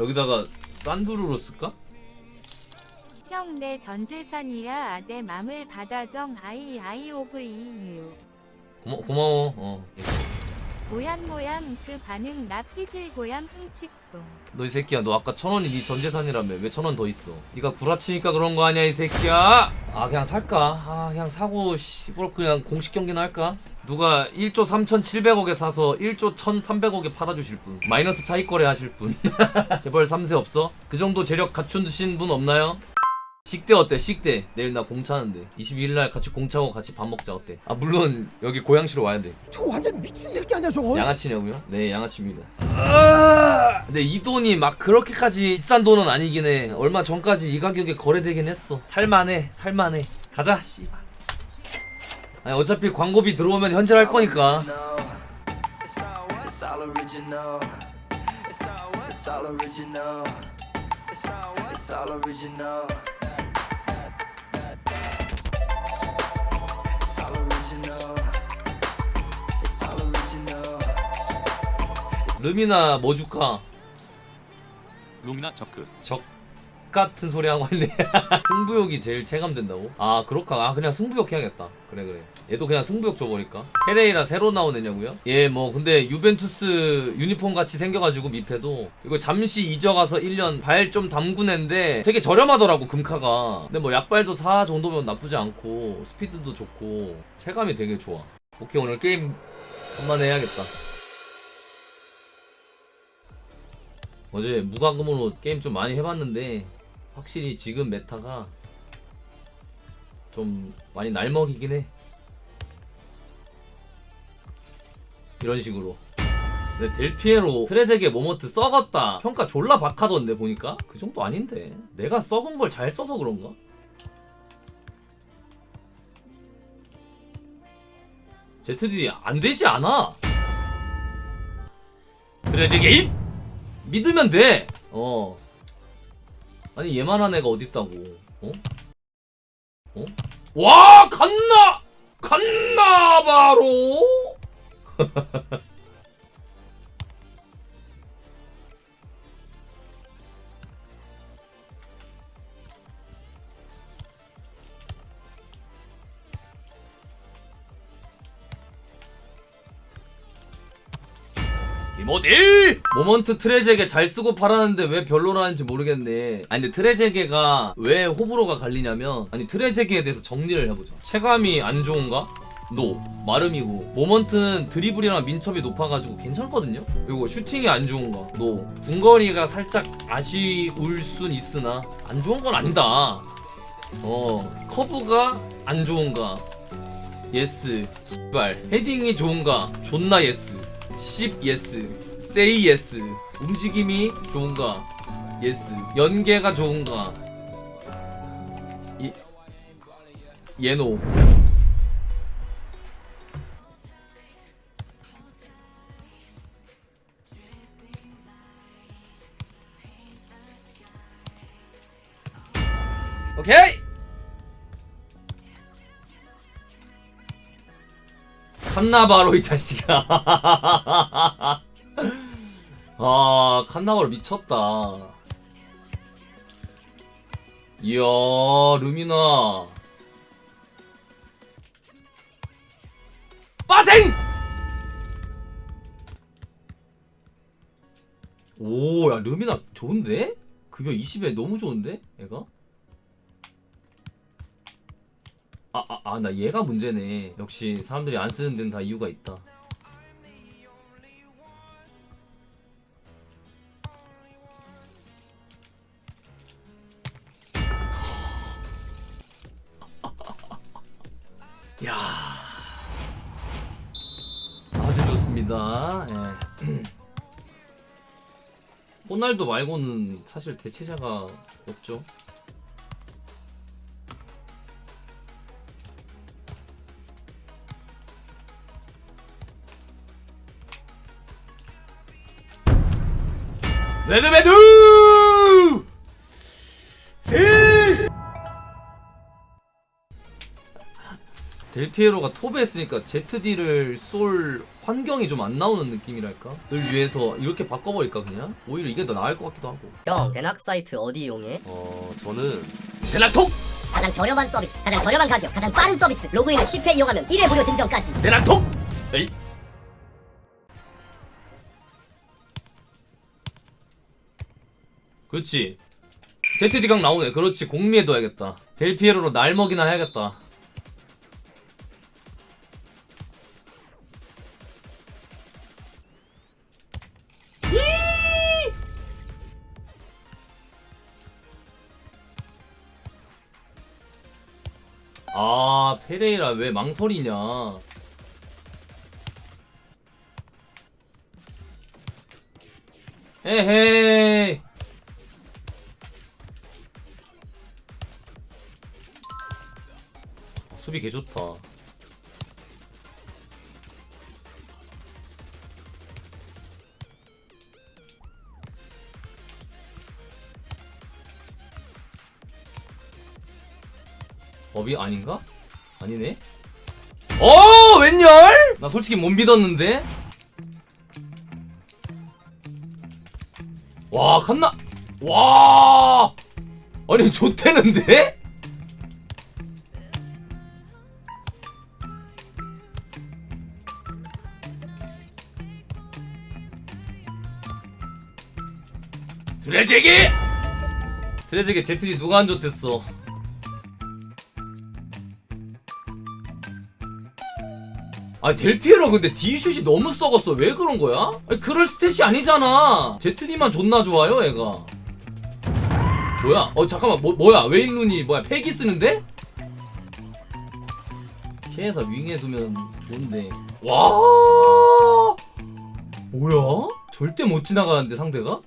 여기다가 산두루로 쓸까? 형 내 전재산이야. 아대 맘을 받아정 아이 아이 오브 이유. 고마, 고마워. 어. 모양 모양 그 반응 나 삐질 고양 흥칙동. 너이 새끼야 너 아까 천 원이 네 전재산이라며. 왜 천 원 더 있어? 네가 구라치니까 그런 거 아니야 이 새끼야? 아 그냥 살까? 아 그냥 사고 씨부럽 그냥 공식 경기나 할까 누가 1조 3,700억에 사서 1조 1,300억에 팔아주실 분 마이너스 차익 거래 하실 분. 재벌 3세 없어? 그 정도 재력 갖춘 분 없나요? 식대 어때? 식대. 내일 나 공차는데. 22일 날 같이 공차고 같이 밥 먹자. 어때? 아 물론 여기 고양시로 와야 돼. 저 완전 미친 새끼 아니야 저거 양아치냐고요? 네 양아치입니다. 아, 근데 이 돈이 막 그렇게까지 비싼 돈은 아니긴 해. 얼마 전까지 이 가격에 거래되긴 했어. 살만해 살만해. 가자 씨발 아니 어차피 광고비 들어오면 현질할 거니까 뭐 줄까? 루미나 저크 적 같은 소리 하고 있네. 승부욕이 제일 체감된다고? 아 그렇까 아 그냥 승부욕 해야겠다. 그래 그래. 얘도 그냥 승부욕 줘버릴까? 페레이라 새로 나온 애냐고요? 얘뭐 근데 유벤투스 유니폼 같이 생겨가지고 미패도 이거 잠시 잊어가서 1년 발 좀 담근 애인데 되게 저렴하더라고 금카가. 근데 뭐 약발도 4 정도면 나쁘지 않고 스피드도 좋고 체감이 되게 좋아. 오케이 오늘 게임 간만에 해야겠다. 어제 무과금으로 게임 좀 많이 해봤는데 확실히 지금 메타가 좀 많이 날먹이긴 해 이런 식으로 근데 델피에로 트레제게 모먼트 썩었다 평가 졸라 박하던데 보니까 그 정도 아닌데 내가 썩은 걸 잘 써서 그런가? ZD 안 되지 않아 트레제게 잇! 믿으면 돼. 어. 아니 얘만한 애가 어딨다고. 어? 어? 와 갔나 갔나 바로. 이모딜! 모먼트 트레제게 잘 쓰고 팔았는데 왜 별로라는지 모르겠네. 아니 근데 트레제게가 왜 호불호가 갈리냐면 아니 트레제게에 대해서 정리를 해보자. 체감이 안 좋은가? 노. 마름이고. 모먼트는 드리블이랑 민첩이 높아가지고 괜찮거든요? 그리고 슈팅이 안 좋은가? 노. 궁거리가 살짝 아쉬울 순 있으나 안 좋은 건 아니다. 어. 커브가 안 좋은가? 예스. 씨발. 헤딩이 좋은가? 존나 예스 10 예스 세이 예스 움직임이 좋은가? 예스 연계가 좋은가? 이 예노 오케이 칸나바로 이 자식아 아 칸나바로 미쳤다 이야 루미나 빠생 오 야 루미나 좋은데? 급여 20에 너무 좋은데? 얘가? 아, 나 얘가 문제네. 역시 사람들이 안 쓰는 데는 다 이유가 있다. 야 아주 좋습니다. 예. 호날두 말고는 사실 대체자가 없죠. 레드메드! 델피에로가 톱에 했으니까 ZD를 쏠 환경이 좀 안 나오는 느낌이랄까? 를 위해서 이렇게 바꿔버릴까 그냥? 오히려 이게 더 나을 것 같기도 하고 형 대낙 사이트 어디 이용해? 어 저는 대낙톡! 가장 저렴한 서비스 가장 저렴한 가격 가장 빠른 서비스 로그인을 10회 이용하면 1회 무료 증정까지 대낙톡! 에이 그렇지. ZD각 나오네. 그렇지. 공미해둬야겠다. 델피에로로 날먹이나 해야겠다. 아 페레이라 왜 망설이냐? 에헤이 수비 개 좋다 법이 아닌가? 아니네. 어 웬열? 나 솔직히 못 믿었는데. 와 칸나. 와. 아니 좋대는데? 드레제게! 드레제게 ZD 누가 안 좋댔어? 아 델피에로 근데 D슛이 너무 썩었어 왜 그런 거야? 아니, 그럴 스탯이 아니잖아 ZD만 존나 좋아요 얘가 뭐야 어 잠깐만 뭐, 뭐야 웨인 룬이 뭐야 패기 쓰는데? 케에서 윙에 두면 좋은데 와 뭐야? 절대 못 지나가는데 상대가?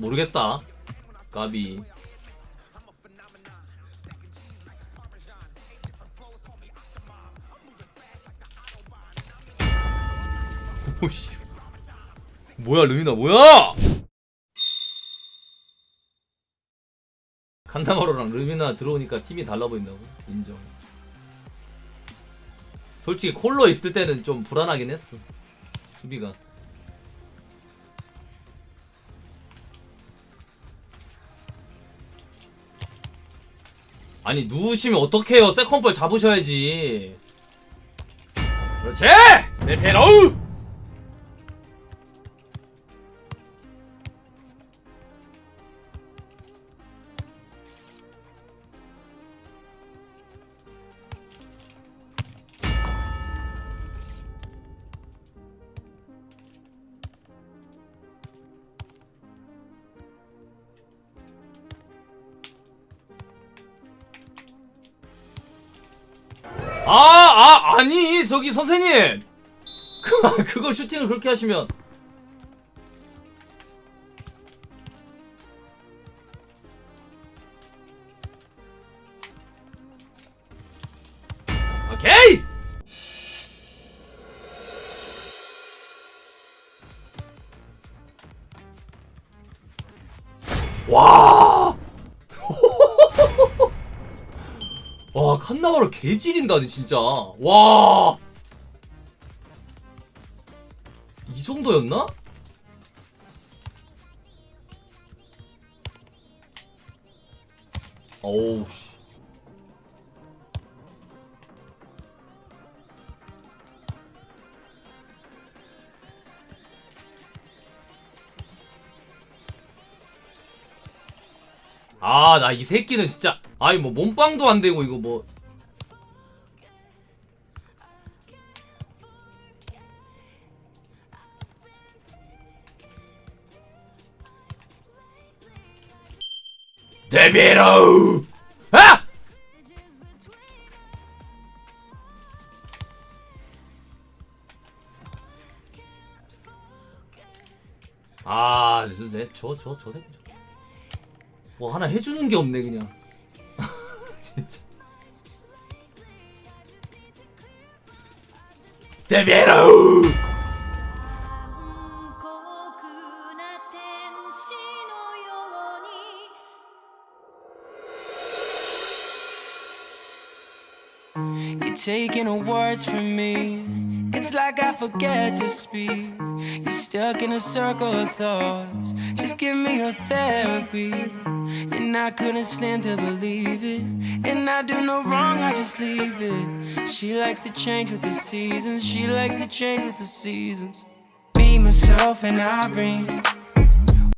모르겠다. 까비. 오씨. 뭐야 르미나 뭐야? 칸다마로랑 르미나 들어오니까 팀이 달라 보인다고? 인정. 솔직히 콜러 있을 때는 좀 불안하긴 했어. 수비가 아니 누우시면 어떡해요? 세컨볼 잡으셔야지. 그렇지! 내 페로 아, 아, 아니, 저기 선생님! 그, 그거 슈팅을 그렇게 하시면. 오케이! 개지린다니 진짜 와. 이 정도였나? 어우 씨. 아, 나 이 새끼는 진짜. 아니, 뭐, 몸빵도 안 되고, 이거 뭐. 데비로! 아! 아, 내, 저, 저, 저 새끼. 저. 뭐 하나 해주는 게 없네 그냥 진짜 데비로 taking words from me. It's like I forget to speak. You're stuck in a circle of thoughts. Just give me your therapy. And I couldn't stand to believe it. And I do no wrong, I just leave it. She likes to change with the seasons. She likes to change with the seasons. Be myself and I bring